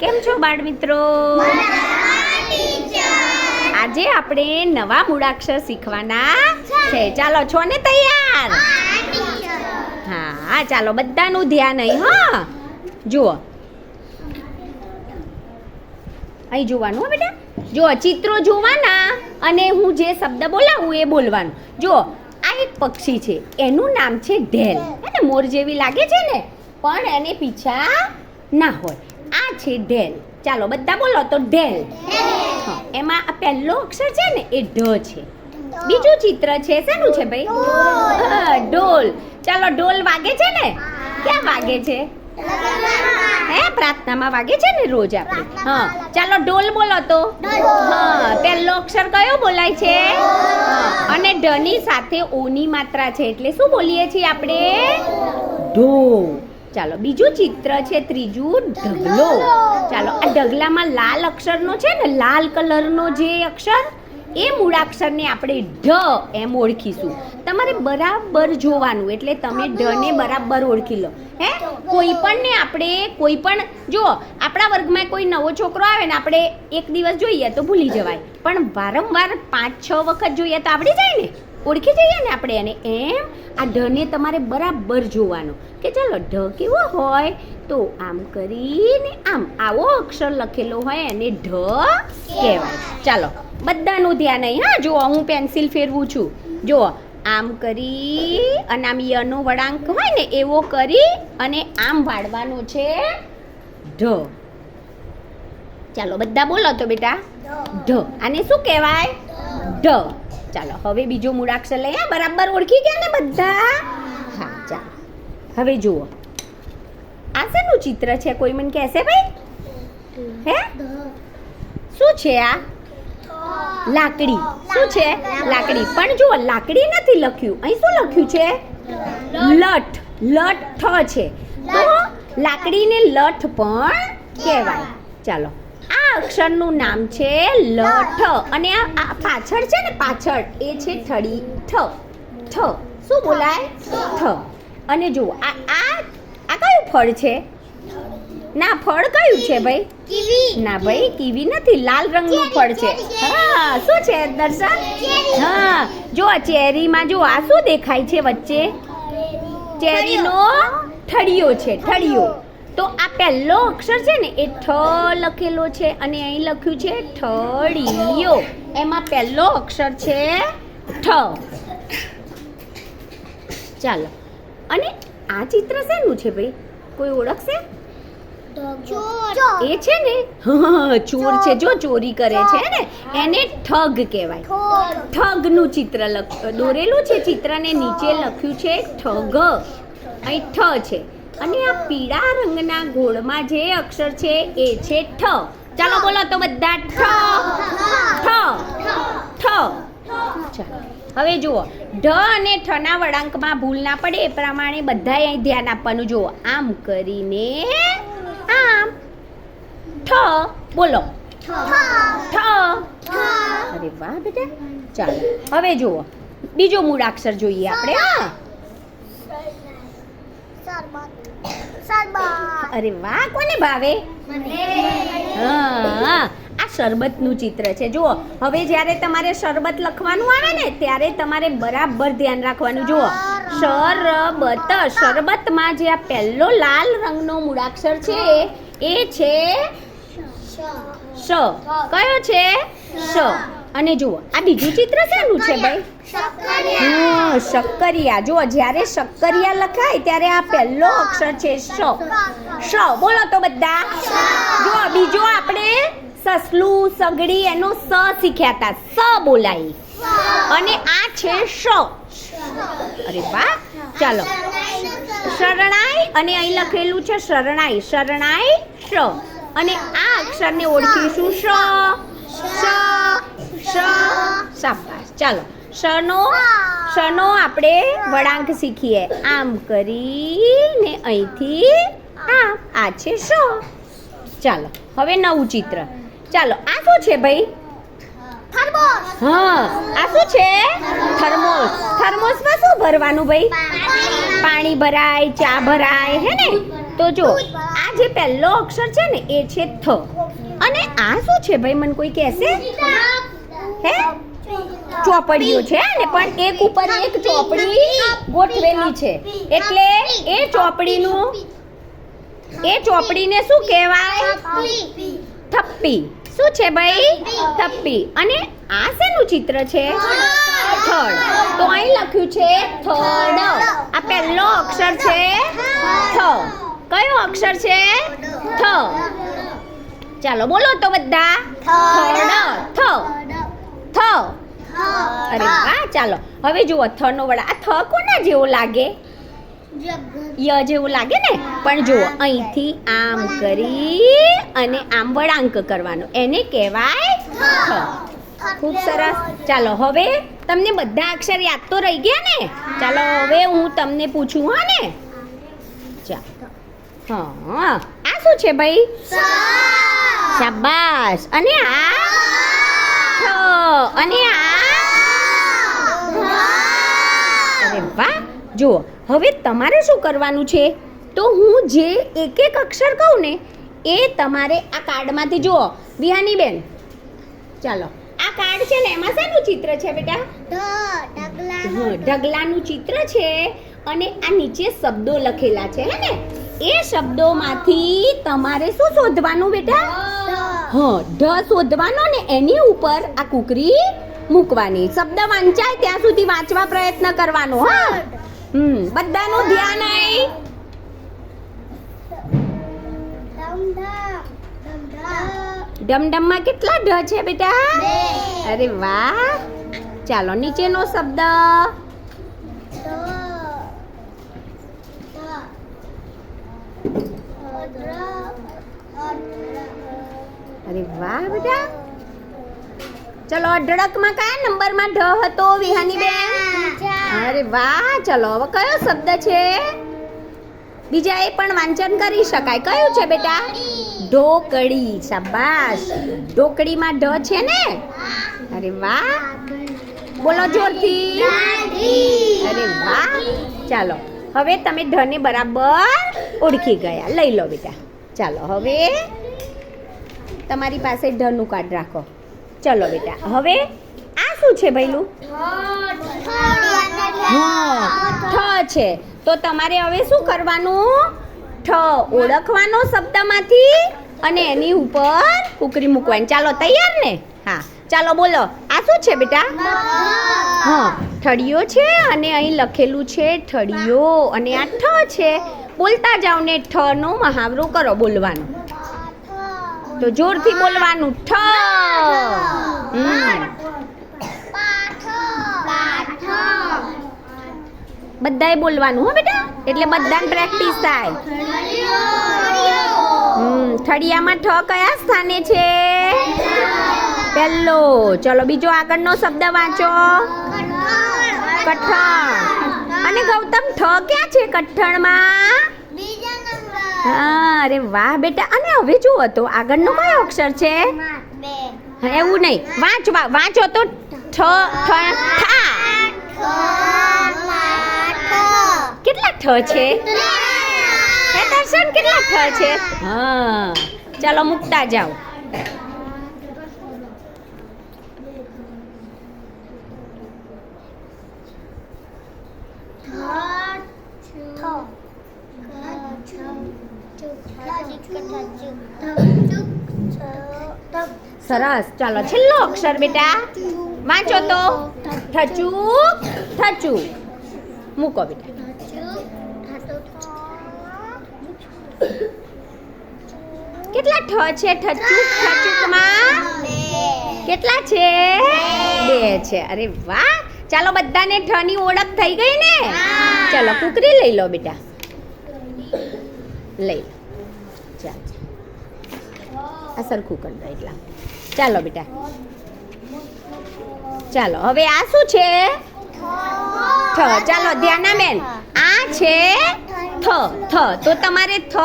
કેમ છો બાળ મિત્રો આજે આપણે નવા મૂળાક્ષર શીખવાના છે. ચાલો, છો ને તૈયાર? હા, ચાલો, બધાનું ધ્યાન અહીં, હા. જુઓ. અહીં જોવાનું, હો, બેટા? જુઓ, ચિત્રો જોવાના અને હું જે શબ્દ બોલાવું એ બોલવાનું. જુઓ, આ એક પક્ષી છે. એનું નામ છે ઢેલ. હે ને, મોર જેવી લાગે છે ને? પણ એને પીછા ના હોય. આ છે ઢેલ. ચાલો બધા બોલો તો ઢેલ. એમાં આ પહેલો અક્ષર છે ને એ ઢ છે. બીજું ચિત્ર છે શેનું છે ભાઈ? ઢોલ. ચાલો ઢોલ વાગે છે ને? ક્યાં વાગે છે? હે પ્રાર્થનામાં વાગે છે ને રોજ આપણે? હા ચાલો ઢોલ બોલો તો. હા પહેલો અક્ષર કયો બોલાય છે? અને ઢની સાથે ઓની માત્રા છે એટલે શું બોલીએ છીએ આપણે? ઢો ચાલો, બીજું ચિત્ર છે ત્રીજું ઢગલો. ચાલો, આ ઢગલામાં લાલ અક્ષરનો છે ને, લાલ કલરનો જે અક્ષર, એ મૂળાક્ષરને આપણે ઢ એમ ઓળખીશું. તમારે બરાબર જોવાનું, એટલે તમે ઢને બરાબર ઓળખી લો. હે? કોઈ પણને આપણે, કોઈ પણ જો આપણા વર્ગમાં કોઈ નવો છોકરો આવે ને, આપણે એક દિવસ જોઈએ તો ભૂલી જવાય. પણ વારંવાર પાંચ છ વખત જોઈએ તો આવડી જાય ને? ઓળખી જઈએ ને આપણે એને. એમ આ ઢને તમારે બરાબર જોવાનો. કે ચાલો ઢ કેવો હોય? તો આમ કરીને આમ આવો અક્ષર લખેલો હોય એને ઢ કહેવાય. ચાલો બધાનું ધ્યાન અહીં હા જુઓ હું પેન્સિલ ફેરવું છું. જુઓ આમ કરી અને આમ યનો વળાંક હોય ને એવો કરી અને આમ વાળવાનો છે ઢ. ચાલો બધા બોલો તો બેટા. ઢ. આને શું કહેવાય? ઢ. ચાલો હવે બીજો મૂળાક્ષર લઈએ. બરાબર ઓળખી ગયા ને બધા? હા ચાલો. હવે જુઓ. આ શેનું ચિત્ર છે? કોઈ મને કહેશે ભાઈ? હે? શું છે આ? લાકડી. શું છે? લાકડી. પણ જુઓ લાકડી નથી લખ્યું. અહીં શું લખ્યું છે? લઠ. લઠ છે. તો લાકડીને લઠ પણ કહેવાય. ચાલો. અક્ષરનું નામ છે લઠ. અને આ આ પાછળ છે ને પાછળ એ છે થડી ઠ. ઠ શું બોલાય? ઠ. અને જુઓ આ આ આ કયું ફળ છે? ના ફળ કયું છે ભાઈ? ના ભાઈ કીવી નથી લાલ રંગનું ફળ છે. હા શું છે દર્શન? હા જો આ ચેરીમાં જો આ શું દેખાય છે વચ્ચે? ચેરીનો ઠળિયો છે ઠળિયો. તો આ પહેલો અક્ષર છે ને એ ઠ લખેલો છે અને અહીં લખ્યું છે ઠળિયો. એમાં પહેલો અક્ષર છે ઠ. ચાલો. અને આ ચિત્ર શેનું છે ભાઈ? કોઈ ઓળખશે એ છે ને? હા, ચોર છે જો ચોરી કરે છે ને? એને ઠગ કહેવાય. ઠગનું ચિત્ર દોરેલું છે ચિત્રને નીચે લખ્યું છે ઠગ. અહીં ઠ છે. અને આ પીળા રંગના ગોળમાં જે અક્ષર છે એ છે ઠ. ચાલો બોલો તો બધા ઠ. ઠ. ઠ. હવે જુઓ. ઢ અને ઠના વળાંકમાં ભૂલ ના પડે એ પ્રમાણે બધાએ અહીં ધ્યાન આપવાનું. જુઓ. આમ કરીને આમ. ઠ. બોલો. ઠ. અરે વાહ બેટા. ચાલો. હવે જુઓ. બીજો મૂળાક્ષર જોઈએ આપણે હા. અરે વાહ કોને ભાવે? હા આ શરબતનું ચિત્ર છે. જુઓ હવે જ્યારે તમારે શરબત લખવાનું આવે ને ત્યારે તમારે બરાબર ધ્યાન રાખવાનું. જુઓ શરબત. શરબતમાં જે આ પહેલો લાલ રંગનો મૂળાક્ષર છે એ છે શ. કયો છે? શ અને જુઓ આ બીજું ચિત્ર શેનું છે ભાઈ? હા શક્કરિયા. જુઓ જ્યારે શક્કરિયા લખાય ત્યારે આ પહેલો અક્ષર છે શ શ બોલો તો બધા. જુઓ બીજો આપણે સસલું સગડી એનો સ શીખ્યા હતા સ બોલાય. અને આ છે શ અરે વાહ. ચાલો. શરણાઈ અને અહીં લખેલું છે શરણાઈ. શરણાઈ શ અને આ અક્ષરને ઓળખીશું શ શાબાશ. ચાલો. શનો શનો આપણે વળાંક શીખીએ. આમ કરીને અહીંથી આમ. આ છે શ. ચાલો. હવે નવું ચિત્ર. ચાલો. આ શું છે ભાઈ? હા. આ શું છે? થર્મોસ. થર્મોસમાં શું ભરવાનું ભાઈ? પાણી. ભરાય ચા ભરાય હે ને? તો જો આ જે પહેલો અક્ષર છે ને એ છે થ. અને આ શું છે ભાઈ, મને કોઈ કહેશે? હે? ચોપડીઓ છે ને પણ એક ઉપર એક ચોપડી ગોઠવેલી છે. એટલે એ ચોપડીનું, એ ચોપડીને શું કહેવાય? થપ્પી. શું છે ભાઈ? થપ્પી. અને આ શેનું ચિત્ર છે? થર્ડ તો અહીં લખ્યું છે થર્ડ આ પહેલો અક્ષર છે, થ. કયો અક્ષર છે? થ. ચાલો બોલો તો બધા. થ. થ. અરે વાહ ચાલો. હવે જુઓ થ નો વડા આ થ કોના જેવો લાગે? ય જેવું લાગે ને? પણ જુઓ અહીંથી આમ કરી અને આમ વળાંક કરવાનો. એને કહેવાય થ. ખૂબ સરસ. ચાલો હવે તમને બધા અક્ષર યાદ તો રહી ગયા ને? ચાલો હવે હું તમને પૂછું હા ને? હા. આ શું છે ભાઈ? શાબાશ. અને આ? અને આ? અરે વાહ. જુઓ હવે તમારે શું કરવાનું છે? તો હું જે એક એક અક્ષર કહું ને એ તમારે આ કાર્ડમાંથી જુઓ. વિહાની બેન ચાલો. આ કાર્ડ છે ને એમાં શેનું ચિત્ર છે બેટા? ઢગલાનું ચિત્ર છે. અને આ નીચે શબ્દો લખેલા છે હે ને? એ શબ્દોમાંથી તમારે શું શોધવાનું બેટા? હ ઢ શોધવાનો ને એની ઉપર આ કુકરી મૂકવાની. શબ્દ વાંચાય ત્યાં સુધી વાંચવા પ્રયત્ન કરવાનો હા? હમ બધાનું ધ્યાન આય. ડમડમમાં કેટલા ઢ છે બેટા? અરે વાહ. ચાલો નીચેનો શબ્દ. અરે વાહ બેટા ચલો અઢળકમાં કયા નંબરમાં ઢ હતો, વિહાની બેન? અરે વાહ, ચલો હવે કયો શબ્દ છે? બીજા એ પણ વાંચન કરી શકાય. કયું છે બેટા? ઢોકળી, શાબાશ. ઢોકળીમાં ઢ છે ને? અરે વાહ. બોલો જોરથી. અરે વાહ. ચાલો. હવે તમે ઢને બરાબર ઓળખી ગયા. લઈ લો બેટા. ચાલો હવે તમારી પાસે ઢનું કાર્ડ રાખો. ચલો બેટા. હવે આ શું છે ભઈલું હા ઠ છે. તો તમારે હવે શું કરવાનું? ઠ ઓળખવાનો શબ્દમાંથી અને એની ઉપર કુકરી મૂકવાની. ચાલો, તૈયાર ને? હા. ચાલો બોલો. આ શું છે બેટા? હા. ઠળિયો છે અને અહીં લખેલું છે ઠળિયો અને આ ઠ છે. બોલતા જાઓ ને ઠ નો મહાવરો કરો બોલવાનો. તો જોરથી બોલવાનું, ઠ. બધાએ બોલવાનું હો બેટા, એટલે બધાને પ્રેક્ટિસ થાય. થળિયામાં ઠ કયા સ્થાને છે? પહેલો. ચલો બીજો આગળનો શબ્દ વાંચો. કઠણ. અને ગૌતમ ઠ ક્યાં છે કઠણમાં. હા અરે વાહ બેટા. અને હવે જુઓ તો આગળનો કયો અક્ષર છે? એવું નહીં. વાંચવા વાંચો તો ઠ ઠ થા. કેટલા ઠ છે? હે દર્શન કેટલા ઠ છે? હા ચાલો મૂકતા જાઓ. સરસ. ચાલો, છેલ્લો અક્ષર બેટા. વાંચો તો. ઠચુ ઠચુ. મૂકો બેટા. કેટલા ઠ છે? ઠચુ ઠચુકમાં કેટલા છે? બે છે. અરે વાહ. ચાલો, બધાને ઠની ઓળખ થઈ ગઈ ને? ચાલો, કુકરી લઈ લો બેટા. લઈ લો. ચાલ. આ સરખું કરી એટલા. ચાલો બેટા. ચાલો, હવે આ શું છે? થ. ચાલો, ધ્યાના બેન. આ છે થ. થ. તો તમારે થ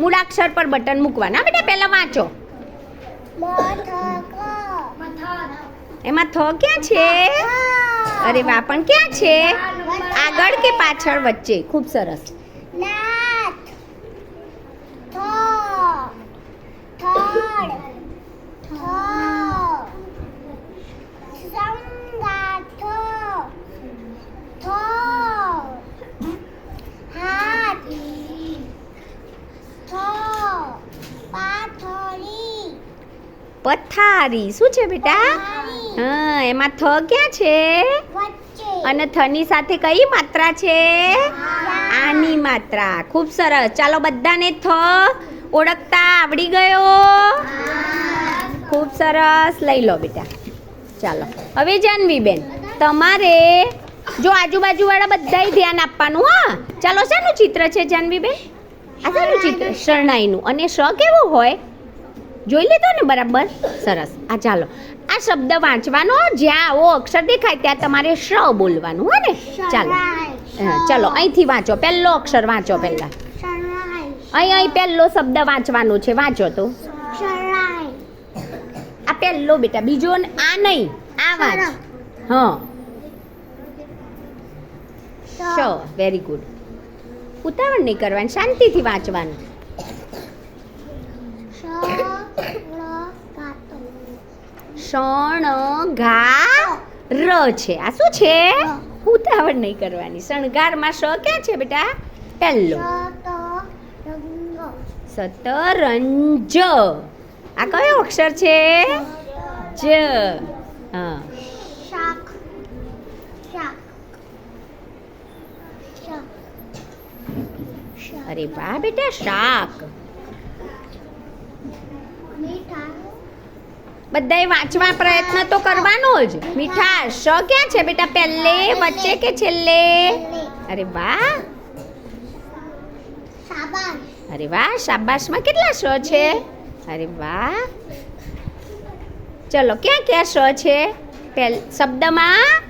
મૂળાક્ષર પર બટન મૂકવાના બેટા, પહેલા વાંચો. એમાં થ ક્યાં છે? અરે વાહ, પણ ક્યાં છે? આગળ કે પાછળ વચ્ચે? ખૂબ સરસ. પથારી. શું છે બેટા? હા એમાં થ ક્યાં છે? અને થની સાથે કઈ માત્રા છે? આની માત્રા. ખૂબ સરસ. ચાલો બધાને થ ઓળખતા આવડી ગયો? ખૂબ સરસ. લઈ લો બેટા. ચાલો. હવે જાનવીબેન તમારે જો આજુબાજુવાળા બધાય ધ્યાન આપવાનું હા? ચાલો શાનું ચિત્ર છે જાનવીબેન? આ શાનું ચિત્ર? શરણાઈનું. અને શ કેવું હોય? જોઈ લીધો ને બરાબર? સરસ. આ ચાલો. આ શબ્દ વાંચવાનો જ્યાં આવો અક્ષર દેખાય ત્યાં તમારે શ બોલવાનું હો ને? ચાલો. ચાલો અહીંથી વાંચો. પહેલો અક્ષર વાંચો પહેલા. અહીં અહીં પહેલો શબ્દ વાંચવાનો છે. વાંચો તો. આ પહેલો બેટા. બીજો આ નહીં. આ વાંચ. હા. શ. વેરી ગુડ ઉતાવળ નહીં કરવાની. શાંતિથી વાંચવાનું. શણ ઘા ર છે. આ શું છે? ઉતાવળ નહીં કરવાની. શણગારમાં શ ક્યાં છે બેટા? પહેલો. સતરંજ આ કયો અક્ષર છે? જ. હા. અરે વાહ બેટા શાક. બધાય વાંચવા પ્રયત્ન તો કરવાનો જ. મીઠાશ. શ ક્યાં છે બેટા? પહેલે, વચ્ચે કે છેલ્લે? અરે વાહ. અરે વાહ, શાબાશમાં કેટલા શ છે? અરે વાહ. ચલો, ક્યાં ક્યાં શ છે? પહેલ, શબ્દમાં?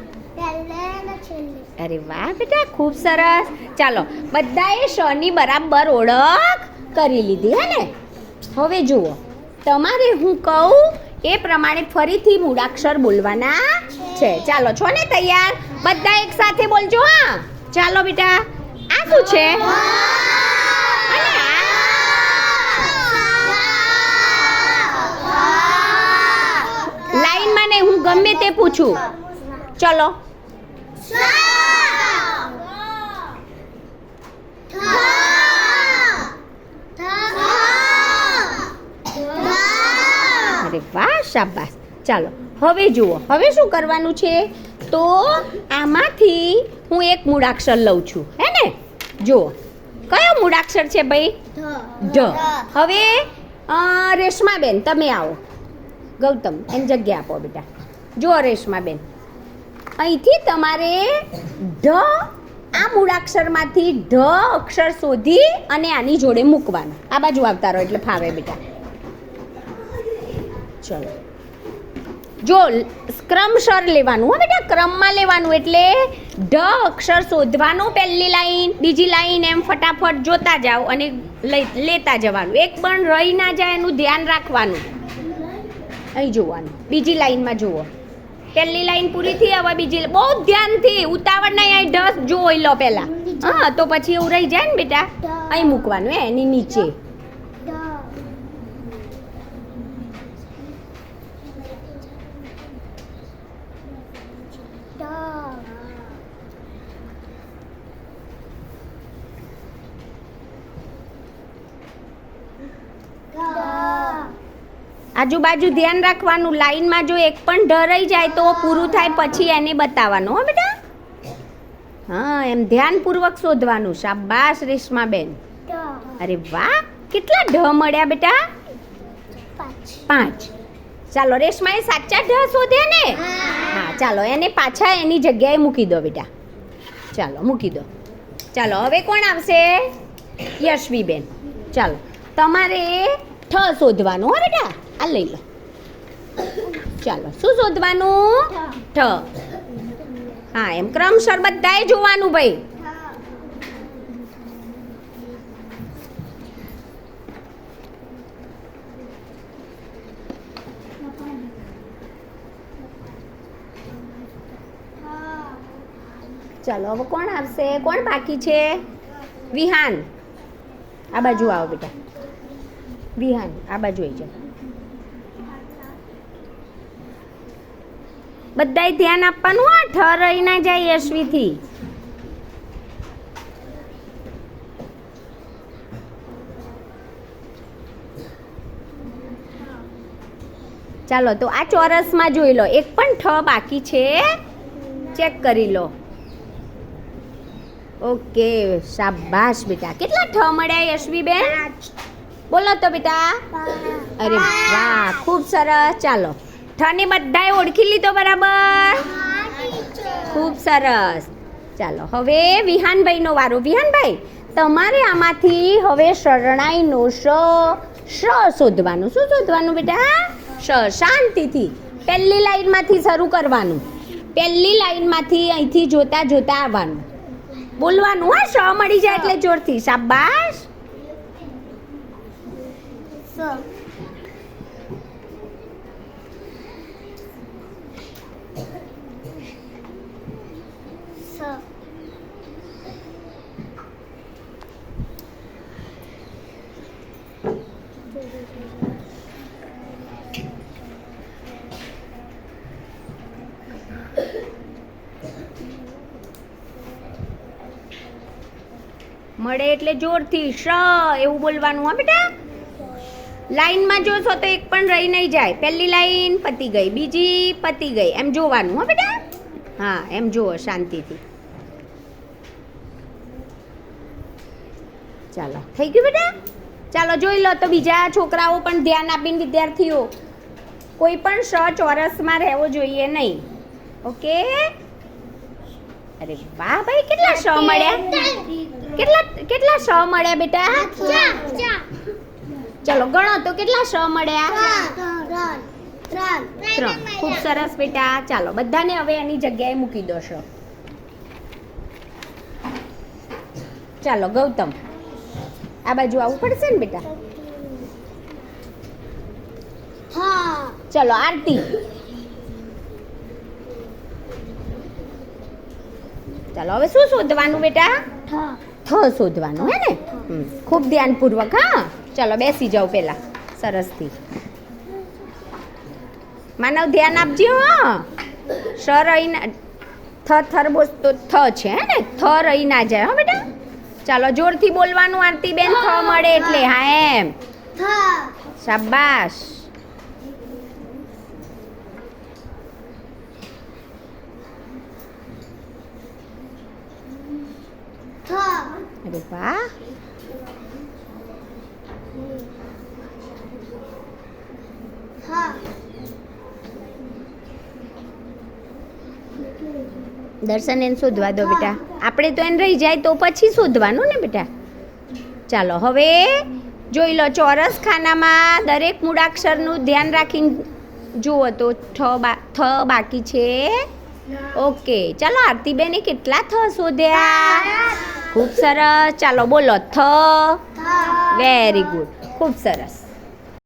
અરે વાહ, બેટા, ખૂબ સરસ. ચાલો, બધાએ શની બરાબર ઓળખ કરી લીધી, હે ને? હવે જુઓ. તમારે હું કહું એ પ્રમાણે ફરીથી મૂળાક્ષર બોલવાના છે ચાલો છો ને તૈયાર બધા એક સાથે બોલજો હા ચાલો બેટા આ શું છે લાઈન નહીં હું ગમે તે પૂછું ચલો અરે વાહ શાબાશ. ચાલો હવે જુઓ હવે શું કરવાનું છે? તો આમાંથી હું એક મૂળાક્ષર લઉં છું હે ને? જુઓ કયો મૂળાક્ષર છે ભાઈ? ઢ હવે રેશમાબેન તમે આવો. ગૌતમ એમ જગ્યા આપો બેટા. જુઓ રેશમાબેન. અહીંથી તમારે ઢ આ મૂળાક્ષરમાંથી ઢ અક્ષર શોધી અને આની જોડે મૂકવાનું. આ બાજુ આવતા રહો એટલે ફાવે બેટા. ચલો. જો ક્રમશર લેવાનું હો બેટા, ક્રમમાં લેવાનું એટલે ઢ અક્ષર શોધવાનું પહેલી લાઈન, બીજી લાઈન એમ ફટાફટ જોતા જાઓ અને લઈ લેતા જવાનું. એક પણ રહી ના જાય એનું ધ્યાન રાખવાનું. અહીં જોવાનું. બીજી લાઈનમાં જુઓ. પહેલી લાઈન પૂરી થઈ, હવે બીજી બહુ ધ્યાનથી ઉતાવળ નહીં, અહીં ઢ જોઈ લો પહેલાં. હા, તો પછી એવું રહી જાય ને બેટા? અહીં મૂકવાનું હે, એની નીચે. આજુબાજુ ધ્યાન રાખવાનું લાઈનમાં જો એક પણ ઢરાઈ જાય તો પૂરું થાય પછી એને બતાવવાનું હો બેટા. હા એમ ધ્યાનપૂર્વક શોધવાનું શાબાશ રેશમાબેન અરે વાહ કેટલા ઢ મળ્યા બેટા? પાંચ. ચાલો રેશમાએ સાચા ઢ શોધ્યા ને? હા. ચાલો એને પાછા એની જગ્યાએ મૂકી દો બેટા. ચાલો મૂકી દો. ચાલો હવે કોણ આવશે? યશવીબેન ચાલો તમારે ઠ શોધવાનું હો બેટા. આ લઈ લો. ચાલો, શું શોધવાનું? ઠ હા, એમ ક્રમશર બધાએ જોવાનું ભાઈ. ચાલો, હવે કોણ આવશે? કોણ બાકી છે? વિહાન. આ બાજુ આવો બેટા. વિહાન, આ બાજુ આવી જાઓ. બધાય ધ્યાન આપવાનું હા ઠ રહી ના જાય યશવીથી ચાલો તો આ ચોરસમાં જોઈ લો. એક પણ ઠ બાકી છે. ચેક કરી લો. ઓકે શાબાશ બેટા. કેટલા ઠ મળ્યા યશવીબેન બોલો તો બેટા. અરે વાહ ખૂબ સરસ. ચાલો. ઠને બધાએ ઓળખી લીધો બરાબર. ખૂબ સરસ. ચાલો હવે વિહાનભાઈનો વારો. વિહાનભાઈ તમારે આમાંથી હવે શરણાઈનો શ શ શોધવાનું. શું શોધવાનું બેટા? શ શાંતિથી. પહેલી લાઈનમાંથી શરૂ કરવાનું. પહેલી લાઈનમાંથી અહીંથી જોતા જોતા આવવાનું. બોલવાનું હા? શ મળી જાય એટલે જોરથી. શાબાશ. મળે એટલે જોરથી શ એવું બોલવાનું, હા બેટા? લાઈનમાં જોશો તો એક પણ રહી નહીં જાય. પહેલી લાઈન પતી ગઈ, બીજી પતી ગઈ. એમ જોવાનું, હા બેટા? હા, એમ જુઓ શાંતિથી. ચાલો, થઈ ગયું બેટા? ચાલો જોઈ લો તો બીજા છોકરાઓ પણ ધ્યાન આપીને વિદ્યાર્થીઓ કોઈ પણ શ ચોરસમાં રહેવો જોઈએ નહીં. ઓકે? અરે વાહ ભાઈ કેટલા શ મળ્યા? કેટલા કેટલા શ મળ્યા બેટા? ચલો ગણો તો કેટલા શ મળ્યા? ત્રણ ખૂબ સરસ બેટા. ચાલો બધાને હવે એની જગ્યાએ મૂકી દો શ ચાલો ગૌતમ. આ બાજુ આવવું પડશે ને બેટા? ચલો આરતી. ચાલો હવે શું શોધવાનું બેટા? થ. શોધવાનું હે ને? ખૂબ ધ્યાનપૂર્વક હા? ચાલો બેસી જાઓ પહેલા. સરસથી માનવ ધ્યાન આપજો હા. સર ના થ થર બોસ તો થ છે હે ને? થ રહી ના જાય હા બેટા. ચાલો જોરથી બોલવાનું આરતી બેન થ મળે એટલે. હા. એમ. શાબાશ. અરે વાહ. દર્શન એને શોધવા દો બેટા. આપણે તો એને રહી જાય તો પછી શોધવાનું ને બેટા. ચાલો હવે જોઈ લો ચોરસ ખાનામાં દરેક મૂળાક્ષરનું ધ્યાન રાખીને જુઓ તો ઠ બા થ બાકી છે. ઓકે ચાલો આરતીબેને કેટલા થ શોધ્યા? ખૂબ સરસ. ચાલો બોલો થ. વેરી ગુડ ખૂબ સરસ.